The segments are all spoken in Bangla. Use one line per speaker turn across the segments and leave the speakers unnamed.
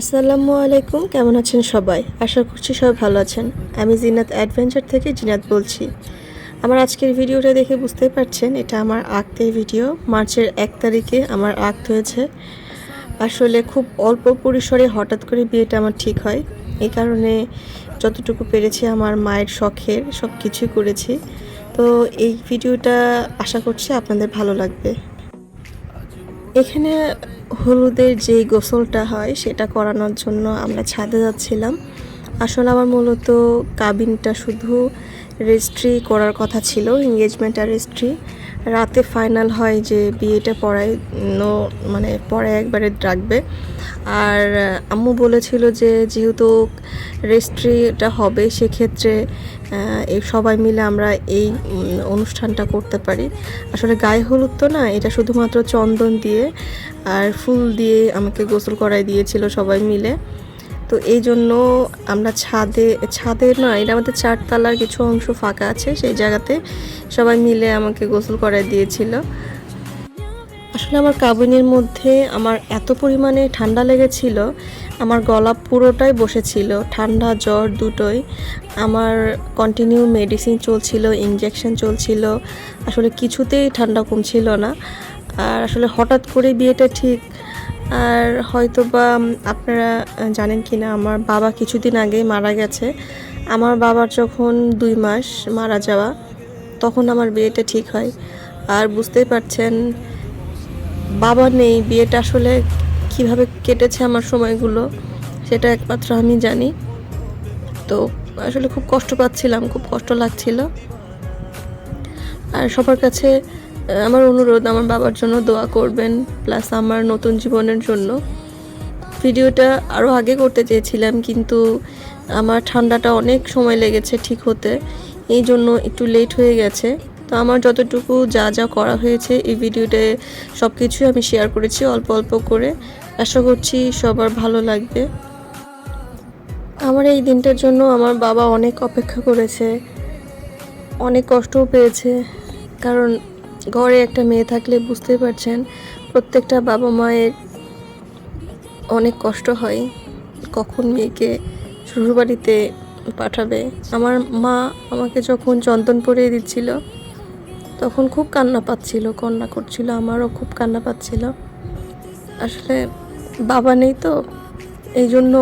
আসসালামু আলাইকুম, কেমন আছেন সবাই? আশা করছি সবাই ভালো আছেন। আমি জিনাত অ্যাডভেঞ্চার থেকে জিনাত বলছি। আমার আজকের ভিডিওটা দেখে বুঝতেই পারছেন, এটা আমার আঁকতে ভিডিও। মার্চের এক তারিখে আমার আঁকতে হয়েছে। আসলে খুব অল্প পরিসরে হঠাৎ করে বিয়েটা আমার ঠিক হয়। এই কারণে যতটুকু পেরেছি আমার মায়ের শখের সব কিছুই করেছি। তো এই ভিডিওটা আশা করছি আপনাদের ভালো লাগবে। এখানে হলুদের যে গোসলটা হয়, সেটা করানোর জন্য আমরা ছাদে যাচ্ছিলাম। আসলে আমার মূলত কাবিনটা শুধু রেজিস্ট্রি করার কথা ছিল এঙ্গেজমেন্ট আর রেজিস্ট্রি রাতে ফাইনাল হয় যে বিয়েটা পড়ায়, নো মানে পড়ায় একবারে রাখবে। আর আম্মু বলেছিল যে যেহেতু রেজিস্ট্রিটা হবে, সেক্ষেত্রে এই সবাই মিলে আমরা এই অনুষ্ঠানটা করতে পারি। আসলে গায়ে হলুদ তো না, এটা শুধুমাত্র চন্দন দিয়ে আর ফুল দিয়ে আমাকে গোসল করাই দিয়েছিল সবাই মিলে। তো এই জন্য আমরা ছাদে ছাদে না এটা আমাদের চারতলার কিছু অংশ ফাঁকা আছে, সেই জায়গাতে সবাই মিলে আমাকে গোসল করাই দিয়েছিল। আসলে আমার কাবিনের মধ্যে আমার এত পরিমাণে ঠান্ডা লেগেছিল, আমার গলা পুরোটাই বসেছিল, ঠান্ডা জ্বর দুটোই। আমার কন্টিনিউ মেডিসিন চলছিল ইঞ্জেকশন চলছিল, আসলে কিছুতেই ঠান্ডা কমছিল না। আর আসলে হঠাৎ করে বিয়েটা ঠিক আর হয়তো বা আপনারা জানেন কি না আমার বাবা কিছুদিন আগে মারা গেছে। আমার বাবার যখন দুই মাস মারা যাওয়া, তখন আমার বিয়েটা ঠিক হয়। আর বুঝতেই পারছেন, বাবা নেই, বিয়েটা আসলে কীভাবে কেটেছে আমার সময়গুলো, সেটা একমাত্র আমি জানি। তো আসলে খুব কষ্ট পাচ্ছিলাম, খুব কষ্ট লাগছিল। আর সবার কাছে আমার অনুরোধ, আমার বাবার জন্য দোয়া করবেন প্লাস আমার নতুন জীবনের জন্য। ভিডিওটা আরও আগে করতে চেয়েছিলাম, কিন্তু আমার ঠান্ডাটা অনেক সময় লেগেছে ঠিক হতে। এই জন্য একটু লেট হয়ে গেছে। তো আমার যতটুকু যা যা করা হয়েছে, এই ভিডিওতে সব কিছুই আমি শেয়ার করেছি অল্প অল্প করে। আশা করছি সবার ভালো লাগবে। আমার এই দিনটার জন্য আমার বাবা অনেক অপেক্ষা করেছে। অনেক কষ্টও পেয়েছে। কারণ ঘরে একটা মেয়ে থাকলে বুঝতেই পারছেন, প্রত্যেকটা বাবা মায়ের অনেক কষ্ট হয় কখন মেয়েকে শ্বশুরবাড়িতে পাঠাবে। আমার মা আমাকে যখন চন্দন পরিয়ে দিচ্ছিল, তখন খুব কান্না পাচ্ছিল কান্না করছিল, আমারও খুব কান্না পাচ্ছিল। আসলে বাবা নেই তো, এই জন্য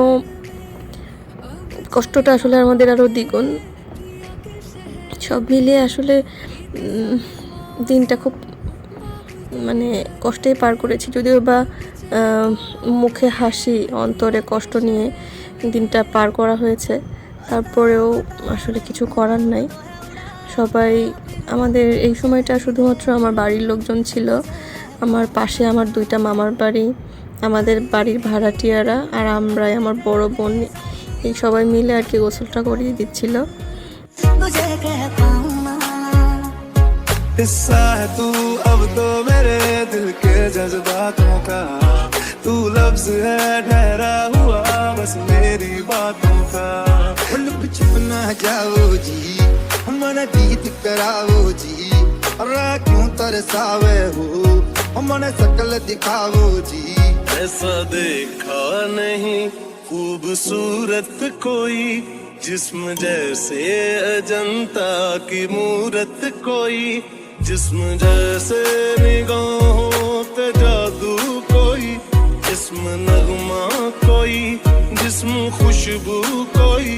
কষ্টটা আসলে আমাদের আরও দ্বিগুণ। সব মিলিয়ে আসলে দিনটা খুব মানে কষ্টেই পার করেছি। যদিও বা মুখে হাসি, অন্তরে কষ্ট নিয়ে দিনটা পার করা হয়েছে। তারপরেও আসলে কিছু করার নাই। সবাই, আমাদের এই সময়টা শুধুমাত্র আমার বাড়ির লোকজন ছিল। আমার পাশে আমার দুইটা মামার বাড়ি, আমাদের বাড়ির ভাড়াটিয়ারা আর আমরাই, আমার বড় বোন। এই সবাই মিলে আর কি গোসলটা করিয়ে দিচ্ছিল।
हिस्सा है तू अब तो मेरे दिल के जज्बातों का। तू लफ्ज है ठहरा हुआ बस मेरी बातों का।
लुक छुप ना जाओ जी मन जीत कराओ जी। अरे क्यों तरसावे हो मन सकल दिखाओ जी।
ऐसा देखा नहीं खूबसूरत कोई जिस्म जैसे अजंता की मूरत कोई। जिस्म जैसे निगाहों पे जादू कोई जिस्म नगमा कोई जिस्म खुशबू कोई।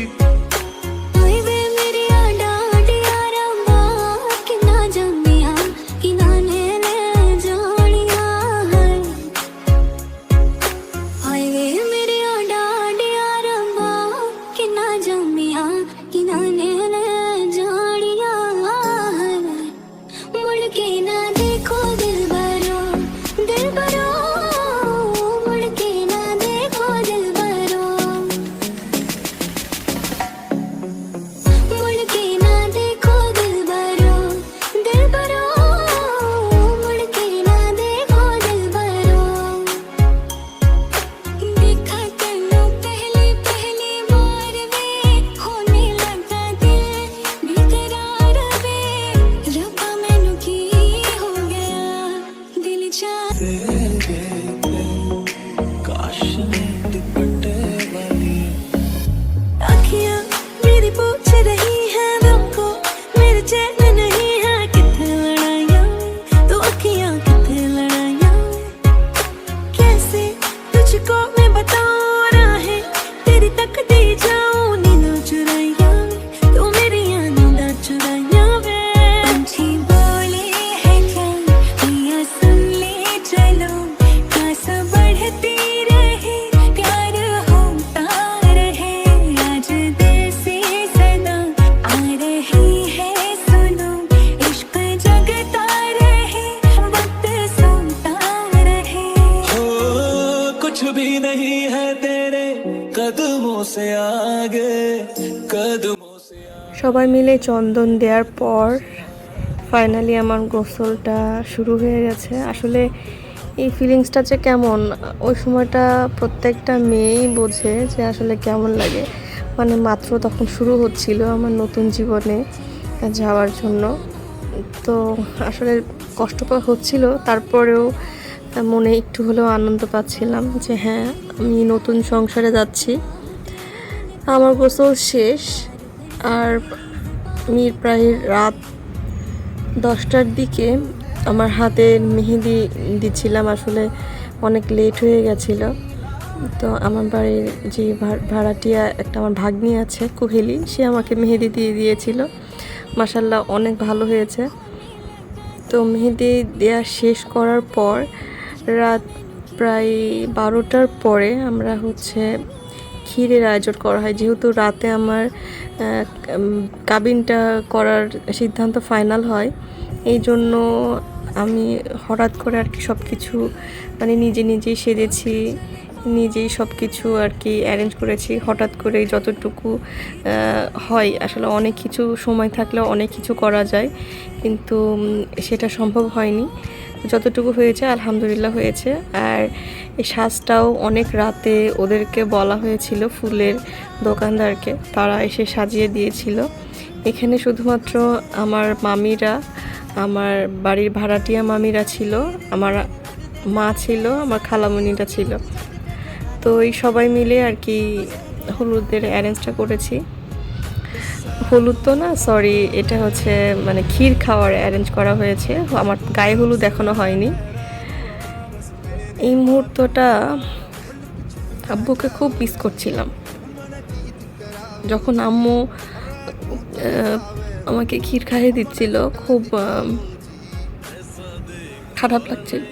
সবাই মিলে চন্দন দেওয়ার পর ফাইনালি আমার গোসলটা শুরু হয়ে গেছে। আসলে এই ফিলিংসটা যে কেমন, ওই সময়টা প্রত্যেকটা মেয়েই বোঝে যে আসলে কেমন লাগে। মানে মাত্র তখন শুরু হচ্ছিল আমার নতুন জীবনে যাওয়ার জন্য। তো আসলে কষ্ট হচ্ছিল, তারপরেও মনে একটু হলেও আনন্দ পাচ্ছিলাম যে হ্যাঁ আমি নতুন সংসারে যাচ্ছি। আমার গোসল শেষ আর আমি প্রায় রাত দশটার দিকে আমার হাতে মেহেদি দিচ্ছিলাম, আসলে অনেক লেট হয়ে গেছিল। তো আমার বাড়ির যে ভাড়াটিয়া একটা আমার ভাগ্নি আছে, কুহেলি, সে আমাকে মেহেদি দিয়ে দিয়েছিল। মাসাল্লাহ অনেক ভালো হয়েছে। তো মেহেদি দেওয়া শেষ করার পর রাত প্রায় বারোটার পরে আমরা হচ্ছে ক্ষীরের আয়োজন করা হয়। যেহেতু রাতে আমার কাবিনটা করার সিদ্ধান্ত ফাইনাল হয়, এই জন্য আমি হঠাৎ করে আর কি সব কিছু মানে নিজে নিজেই সেজেছি নিজেই সব কিছু আর কি অ্যারেঞ্জ করেছি। হঠাৎ করে যতটুকু হয়, আসলে অনেক কিছু সময় থাকলে অনেক কিছু করা যায়, কিন্তু সেটা সম্ভব হয়নি। যতটুকু হয়েছে, আলহামদুলিল্লাহ হয়েছে। আর এই সাজটাও অনেক রাতে ওদেরকে বলা হয়েছিল, ফুলের দোকানদারকে। তারা এসে সাজিয়ে দিয়েছিল। এখানে শুধুমাত্র আমার মামিরা, আমার বাড়ির ভাড়াটিয়া মামিরা ছিল, আমার মা ছিল, আমার খালামণিটা ছিল। তো এই সবাই মিলে আর কি হলুদের অ্যারেঞ্জটা করেছি। হলুদ তো না সরি এটা হচ্ছে মানে ক্ষীর খাওয়ার অ্যারেঞ্জ করা হয়েছে। আমার গায়ে হলুদ এখনও হয়নি। এই মুহূর্তটা আব্বুকে খুব মিস করছিলাম। যখন আম্মু আমাকে ক্ষীর খাইয়ে দিচ্ছিল, খুব খারাপ লাগছিল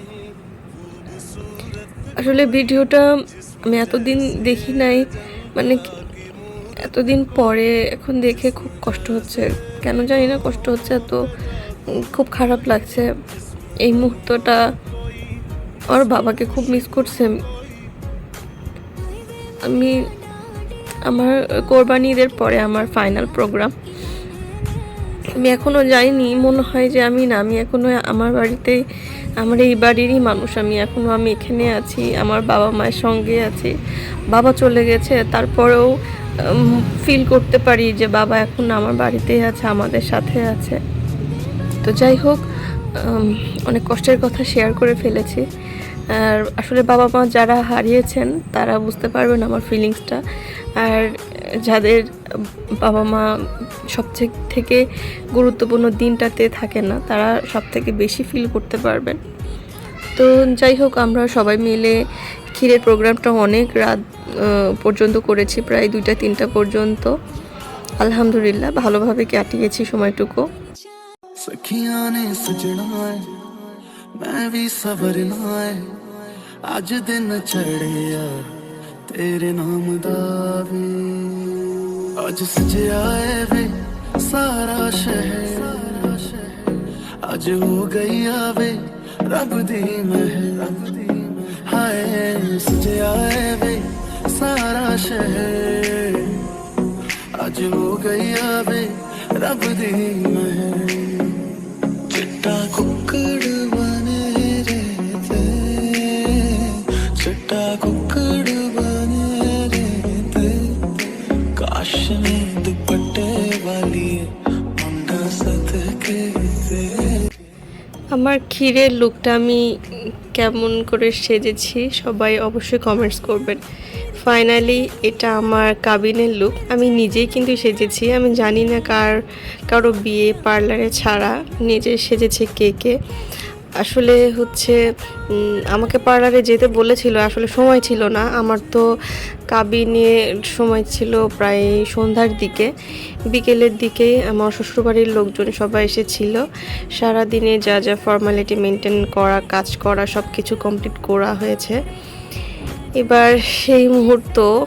আসলে ভিডিওটা আমি এতদিন দেখি নাই মানে এতদিন পরে এখন দেখে খুব কষ্ট হচ্ছে। কেন জানি না কষ্ট হচ্ছে, এত খুব খারাপ লাগছে। এই মুহূর্তটা আমার বাবাকে খুব মিস করছে। আমি। আমি আমার কোরবানি ঈদের পরে আমার ফাইনাল প্রোগ্রাম আমি এখনও যাইনি, মনে হয় যে আমি না, আমি এখনও আমার বাড়িতে আমার এই বাড়িরই মানুষ, আমি এখনও আমি এখানে আছি, আমার বাবা মায়ের সঙ্গে আছি। বাবা চলে গেছে, তারপরেও ফিল করতে পারি যে বাবা এখন আমার বাড়িতেই আছে, আমাদের সাথে আছে। তো যাই হোক অনেক কষ্টের কথা শেয়ার করে ফেলেছি। আর আসলে বাবা মা যারা হারিয়েছেন, তারা বুঝতে পারবেন আমার ফিলিংসটা আর যাদের বাবা মা সবচেয়ে থেকে গুরুত্বপূর্ণ দিনটাতে থাকে না, তারা সব থেকে বেশি ফিল করতে পারবেন। তো যাই হোক, আমরা সবাই মিলে ক্ষীরের প্রোগ্রামটা অনেক রাত পর্যন্ত করেছি, প্রায় দুইটা, তিনটা পর্যন্ত। আলহামদুলিল্লাহ, ভালোভাবে কাটিয়েছি সময়টুকু।
আজ দিন ਚੜਿਆ তে নাম দাবি आज सज आए वे सारा शहर। आज हो गई आवे रब दी मह दी हाय सज आए वे सारा शहर। आज हो गई आवे रब दी मह चिट्टा कुकड़
আমার ক্ষীরের লুকটা আমি কেমন করে সেজেছি, সবাই অবশ্যই কমেন্টস করবেন। ফাইনালি এটা আমার কাবিনের লুক আমি নিজেই কিন্তু সেজেছি, আমি জানি না কার, কারও বিয়ে পার্লারে ছাড়া নিজে সেজেছে কে কে।
আসলে হচ্ছে আমাকে পার্লারে যেতে বলেছিল, আসলে সময় ছিল না। আমার তো কাবি নিয়ে সময় ছিল প্রায় সন্ধ্যার দিকে। বিকেলের দিকে আমার শ্বশুরবাড়ির লোকজন সবাই এসেছিল। সারাদিনে যা যা ফর্মালিটি মেনটেন করা, কাজ করা সব কিছু কমপ্লিট করা হয়েছে। এবার সেই মুহূর্ত,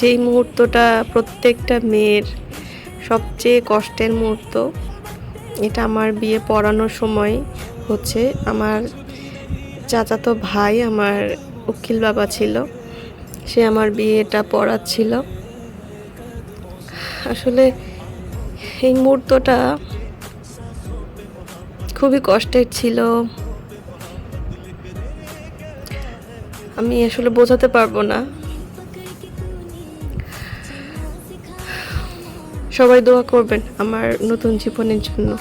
যেই মুহূর্তটা প্রত্যেকটা মেয়ের সবচেয়ে কষ্টের মুহূর্ত, এটা আমার বিয়ে পড়ানোর সময় হচ্ছে আমার চাচাতো ভাই, আমার উকিল বাবা ছিল। সে আমার বিয়েটা পড়াচ্ছিল। আসলে এই মুহূর্তটা খুবই কষ্টের ছিল। আমি আসলে বোঝাতে পারব না। সবাই দোয়া করবেন আমার নতুন জীবনের জন্য।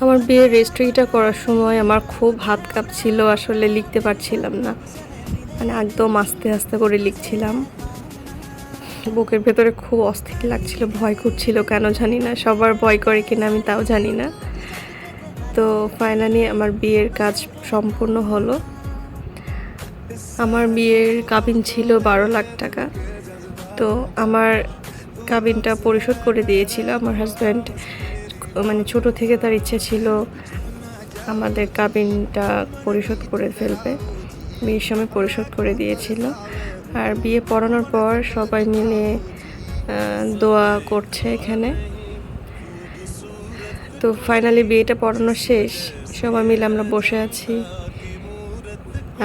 আমার বিয়ের রেজিস্ট্রিটা করার সময় আমার খুব হাত কাঁপছিল, আসলে লিখতে পারছিলাম না। মানে একদম আস্তে আস্তে করে লিখছিলাম। বুকের ভেতরে খুব অস্থির লাগছিল, ভয় করছিল, কেন জানি না, সবার ভয় করে কিনা আমি তাও জানি না। তো ফাইনালি আমার বিয়ের কাজ সম্পূর্ণ হলো। আমার বিয়ের কাবিন ছিল বারো লাখ টাকা। তো আমার কাবিনটা পরিশোধ করে দিয়েছিল। আমার হাজব্যান্ড মানে ছোট থেকে তার ইচ্ছে ছিল আমাদের কাবিনটা পরিশোধ করে ফেলবে বিয়ের সময় পরিশোধ করে দিয়েছিল। আর বিয়ে পড়ানোর পর সবাই মিলে দোয়া করছে এখানে। তো ফাইনালি বিয়েটা পড়ানো শেষ। সবাই মিলে আমরা বসে আছি।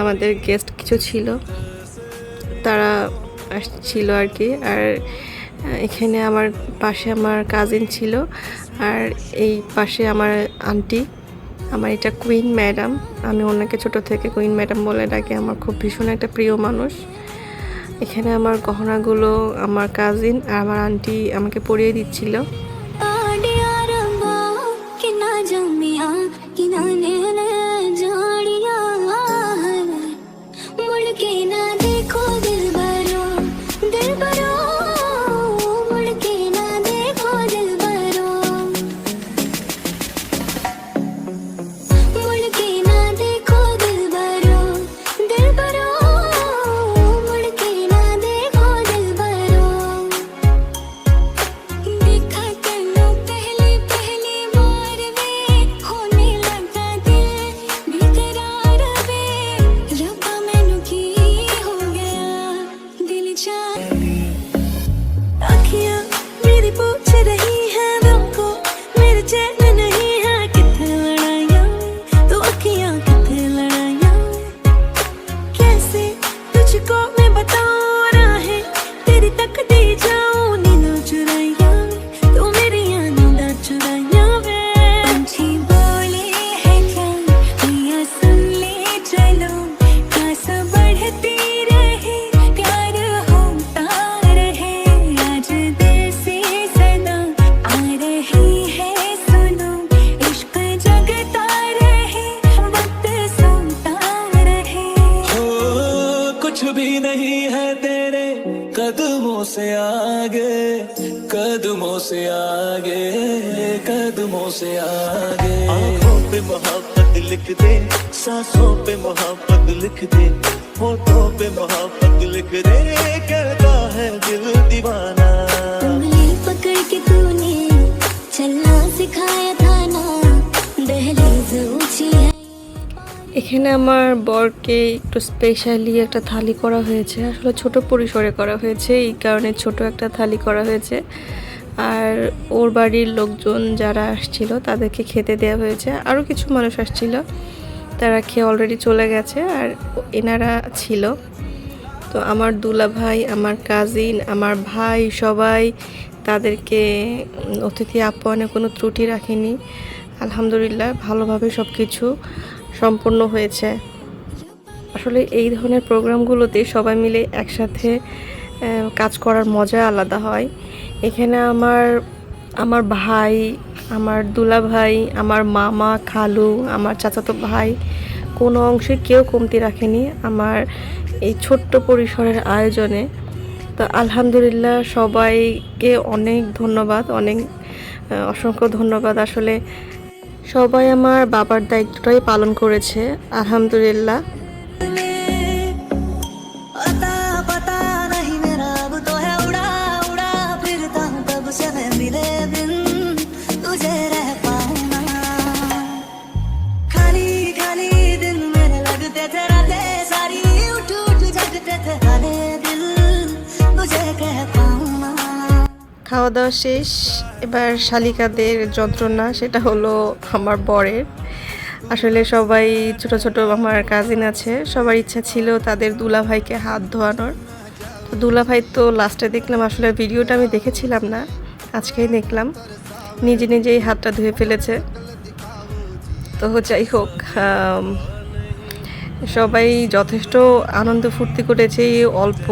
আমাদের গেস্ট কিছু ছিল। তারা আসছিল আর কি। আর এখানে আমার পাশে আমার কাজিন ছিল আর এই পাশে আমার আন্টি আমার এটা কুইন ম্যাডাম আমি ওনাকে ছোট থেকে কুইন ম্যাডাম বলে ডাকি। আমার খুব ভীষণ একটা প্রিয় মানুষ। এখানে আমার গহনাগুলো আমার কাজিন আর আমার আন্টি আমাকে পরিয়ে দিচ্ছিল।
सांसों पे मोहब्बत लिख दे होठों पे मोहब्बत लिख दे कहता है दिल दीवाना
उंगली पकड़ के तूने चलना सिखाया था
जाना दहलीज ऊंची है
এখানে আমার বরকে একটু স্পেশালি একটা থালি করা হয়েছে আসলে ছোট পরিসরে করা হয়েছে এই কারণে ছোট একটা থালি করা হয়েছে আর ওর বাড়ির লোকজন যারা আসছিল তাদেরকে খেতে দেওয়া হয়েছে আরও কিছু মানুষ আসছিল তারা খেয়ে অলরেডি চলে গেছে আর এনারা ছিল। তো আমার দুলা ভাই, আমার কাজিন আমার ভাই সবাই তাদেরকে অতিথি আপ্যায়নে কোনো ত্রুটি রাখেনি। আলহামদুলিল্লাহ, ভালোভাবে সব কিছু সম্পন্ন হয়েছে। আসলে এই ধরনের প্রোগ্রামগুলোতে সবাই মিলে একসাথে কাজ করার মজা আলাদা হয়। এখানে আমার আমার ভাই আমার দুলা ভাই আমার মামা, খালু, আমার চাচাতো ভাই, কোনো অংশে কেউ কমতি রাখেনি আমার এই ছোট্ট পরিসরের আয়োজনে। তো আলহামদুলিল্লাহ সবাইকে অনেক ধন্যবাদ, অনেক অসংখ্য ধন্যবাদ। আসলে সবাই আমার বাবার দায়িত্বটাই পালন করেছে, আলহামদুলিল্লাহ। খাওয়া দাওয়া শেষ। এবার শালিকাদের যন্ত্রণা, সেটা হলো আমার বরের। আসলে সবাই ছোট ছোট আমার কাজিন আছে। সবার ইচ্ছা ছিল তাদের দুলা ভাইকে হাত ধোয়ানোর। তো দুলা ভাই তো লাস্টে দেখলাম, আসলে ভিডিওটা আমি দেখেছিলাম না, আজকেই দেখলাম। নিজে নিজেই হাতটা ধুয়ে ফেলেছে। তো যাই হোক সবাই যথেষ্ট আনন্দ ফুর্তি করেছে অল্প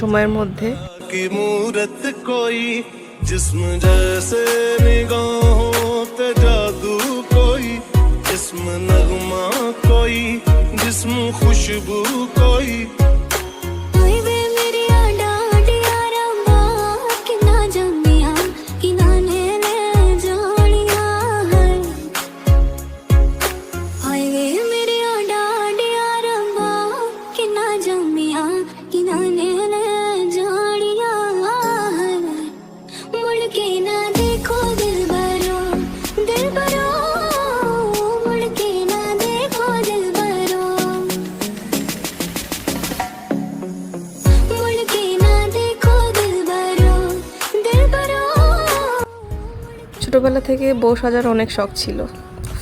সময়ের মধ্যে।
की मूरत कोई, जिस्म जैसे निगाहों ते जादू कोई, जिस्म नगमा कोई, जिस्म खुशबू कोई।
ছোটবেলা থেকে বউ সাজার অনেক শখ ছিল।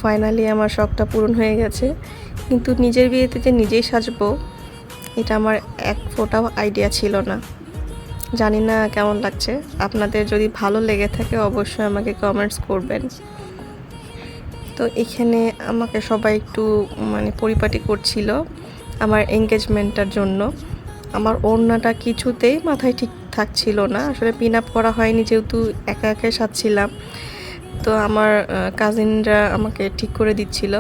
ফাইনালি আমার শখটা পূরণ হয়ে গেছে। কিন্তু নিজের বিয়েতে যে নিজেই সাজবো, এটা আমার এক ফোটাও আইডিয়া ছিল না। জানি না কেমন লাগছে। আপনাদের যদি ভালো লেগে থাকে অবশ্যই আমাকে কমেন্টস করবেন। তো এখানে আমাকে সবাই একটু মানে পরিপাটি করছিল আমার এঙ্গেজমেন্টটার জন্য। আমার ওড়নাটা কিছুতেই মাথায় ঠিক থাকছিল না। আসলে পিন আপ করা হয়নি যেহেতু একা একা সাজছিলাম। তো আমার কাজিনরা আমাকে ঠিক করে দিচ্ছিল।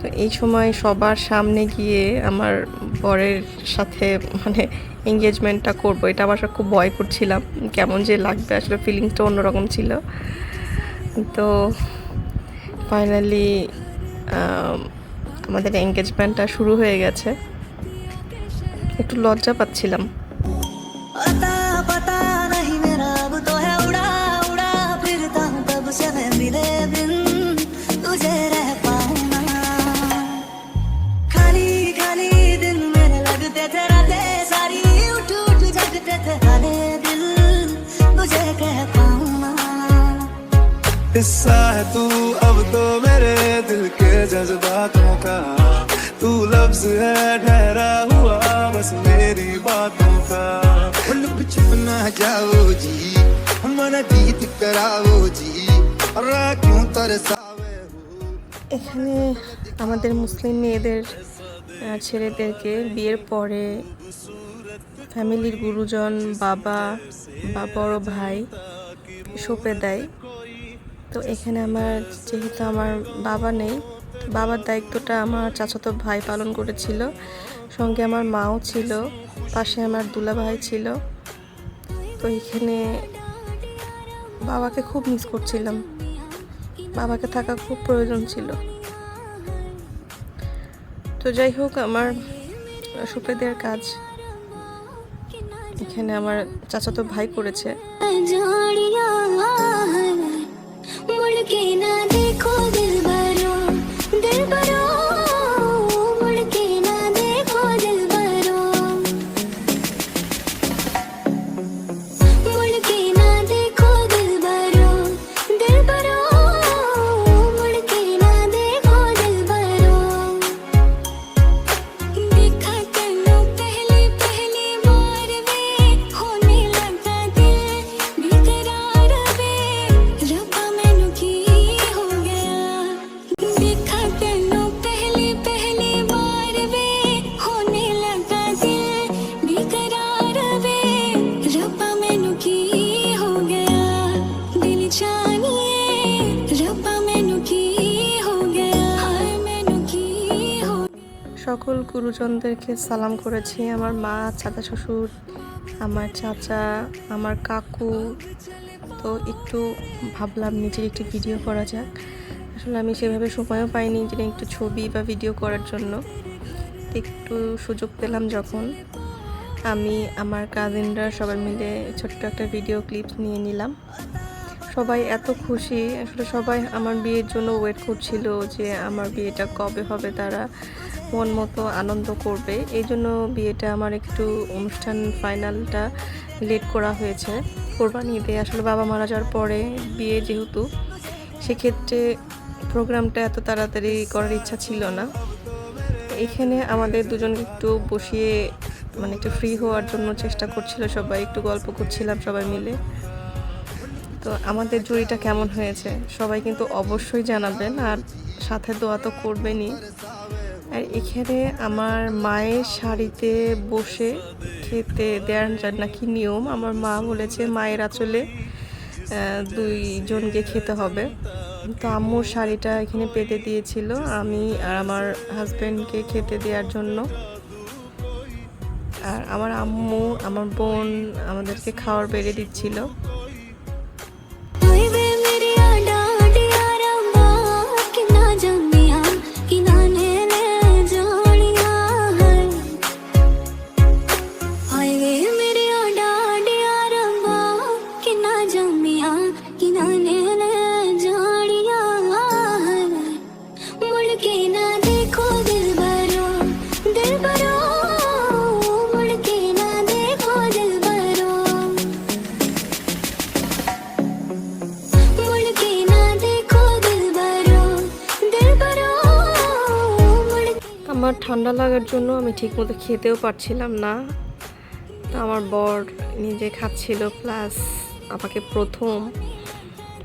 তো এই সময় সবার সামনে গিয়ে আমার বরের সাথে মানে এঙ্গেজমেন্টটা করব। এটা আমার খুব ভয় করছিলাম, কেমন যে লাগবে, আসলে ফিলিংসটা অন্যরকম ছিল। তো ফাইনালি আমাদের এঙ্গেজমেন্টটা শুরু হয়ে গেছে। একটু লজ্জা পাচ্ছিলাম।
हिस्सा है तू अब तो मेरे दिल के जज्बातों का तू लफ्ज है ठहरा हुआ बस मेरी बातों का
लुक छुप ना जाओ जी मन जीत कराओ जी और क्यों तरसावे हो
এখানে আমাদের মুসলিম মেয়েদের আহ, ছেলেদেরকে বিয়ের পরে ফ্যামিলির গুরুজন বাবা বা বড় ভাই সোপে দেয় তো এখানে আমার যেহেতু আমার বাবা নেই, বাবার দায়িত্বটা আমার চাচাতো ভাই পালন করেছিল, সঙ্গে আমার মাও ছিল, পাশে আমার দুলাভাই ছিল। তো এখানে বাবাকে খুব মিস করছিলাম। বাবাকে থাকা খুব প্রয়োজন ছিল। তো যাই হোক, আমার সুপেদের কাজ এখানে আমার চাচাতো ভাই করেছে।
again. I-
সকল গুরুজনদেরকে সালাম করেছি। আমার মা, চাচা, শ্বশুর, আমার চাচা, আমার কাকু। তো একটু ভাবলাম নিজের একটু ভিডিও করা যাক। আসলে আমি সেভাবে সময়ও পাইনি যে একটু ছবি বা ভিডিও করার জন্য। একটু সুযোগ পেলাম যখন। আমি, আমার কাজিনরা সবাই মিলে ছোট্ট একটা ভিডিও ক্লিপ নিয়ে নিলাম। সবাই এত খুশি। আসলে সবাই আমার বিয়ের জন্য ওয়েট করছিল যে আমার বিয়েটা কবে হবে তারা। মন মতো আনন্দ করবে। এই জন্য বিয়েটা আমার একটু অনুষ্ঠান ফাইনালটা লেট করা হয়েছে। কোরবানি ঈদে আসলে বাবা মারা যাওয়ার পরে বিয়ে যেহেতু, সেক্ষেত্রে প্রোগ্রামটা এত তাড়াতাড়ি করার ইচ্ছা ছিল না। এখানে আমাদের দুজনকে একটু বসিয়ে মানে একটু ফ্রি হওয়ার জন্য চেষ্টা করছিল সবাই, একটু গল্প করছিলাম সবাই মিলে। তো আমাদের জুড়িটা কেমন হয়েছে সবাই কিন্তু অবশ্যই জানাবেন, আর সাথে দোয়া তো করবেনই। আর এখানে আমার মায়ের শাড়িতে বসে খেতে দেওয়ার যা- নাকি নিয়ম। আমার মা বলেছে, মায়ের আঁচলে দুইজনকে খেতে হবে। তো আম্মুর শাড়িটা এখানে পেতে দিয়েছিল আমি আর আমার হাজব্যান্ডকে খেতে দেওয়ার জন্য। আর আমার আম্মু, আমার বোন আমাদেরকে খাওয়ার বেড়ে দিচ্ছিল। ঠান্ডা লাগার জন্য আমি ঠিকমতো খেতেও পারছিলাম না। তো আমার বর নিজে খাচ্ছিল, প্লাস আমাকে প্রথম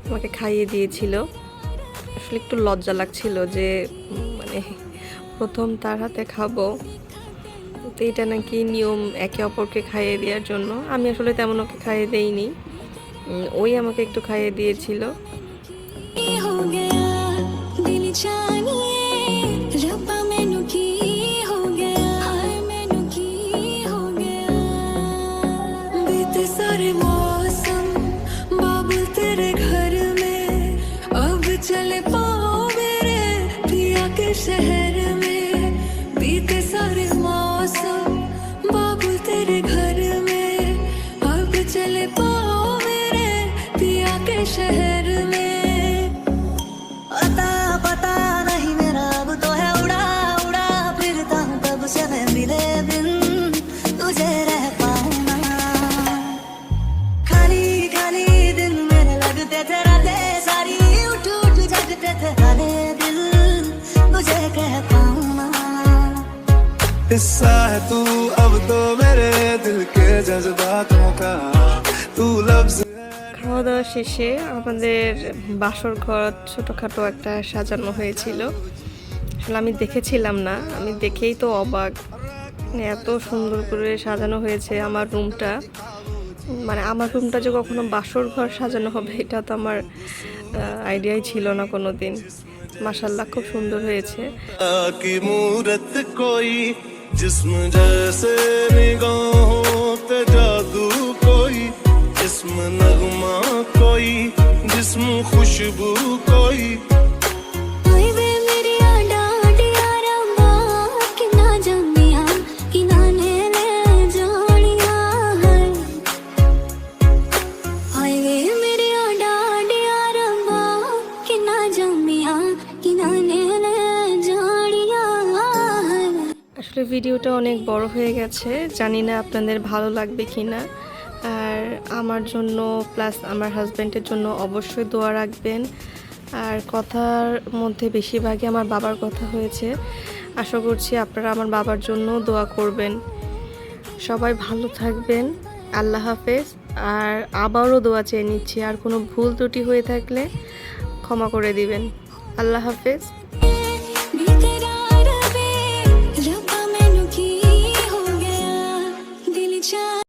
আমাকে খাইয়ে দিয়েছিল। আসলে একটু লজ্জা লাগছিল যে মানে প্রথম তার হাতে খাব। তো এটা নাকি নিয়ম একে অপরকে খাইয়ে দেওয়ার জন্য। আমি আসলে তেমন ওকে খাইয়ে দেইনি। ওই আমাকে একটু খাইয়ে দিয়েছিল।
शहर
हिस्सा है तू अब तो मेरे दिल के जज्बातों का तू लफ्ज
খাওয়া দাওয়া শেষে আমাদের বাসর ঘর ছোটোখাটো একটা সাজানো হয়েছিল আসলে আমি দেখেছিলাম না আমি দেখেই তো অবাক মানে এত সুন্দর করে সাজানো হয়েছে আমার রুমটা মানে আমার রুমটা যে কখনো বাসর ঘর সাজানো হবে এটা তো আমার আইডিয়াই ছিল না কোনো দিন মাসাল্লাহ খুব সুন্দর হয়েছে
की मूरत कोई जिस्म जैसे निगाहों ते जादू कोई जिसम नगमा कोई जिसम खुशबू कोई।
অনেক বড় হয়ে গেছে। জানি না আপনাদের ভালো লাগবে কি না আর আমার জন্য প্লাস আমার হাজব্যান্ডের জন্য অবশ্যই দোয়া রাখবেন। আর কথার মধ্যে বেশিরভাগই আমার বাবার কথা হয়েছে। আশা করছি আপনারা আমার বাবার জন্য দোয়া করবেন। সবাই ভালো থাকবেন। আল্লাহ হাফেজ। আর আবারও দোয়া চেয়ে নিচ্ছি, আর কোনো ভুল ত্রুটি হয়ে থাকলে ক্ষমা করে দিবেন। আল্লাহ হাফেজ।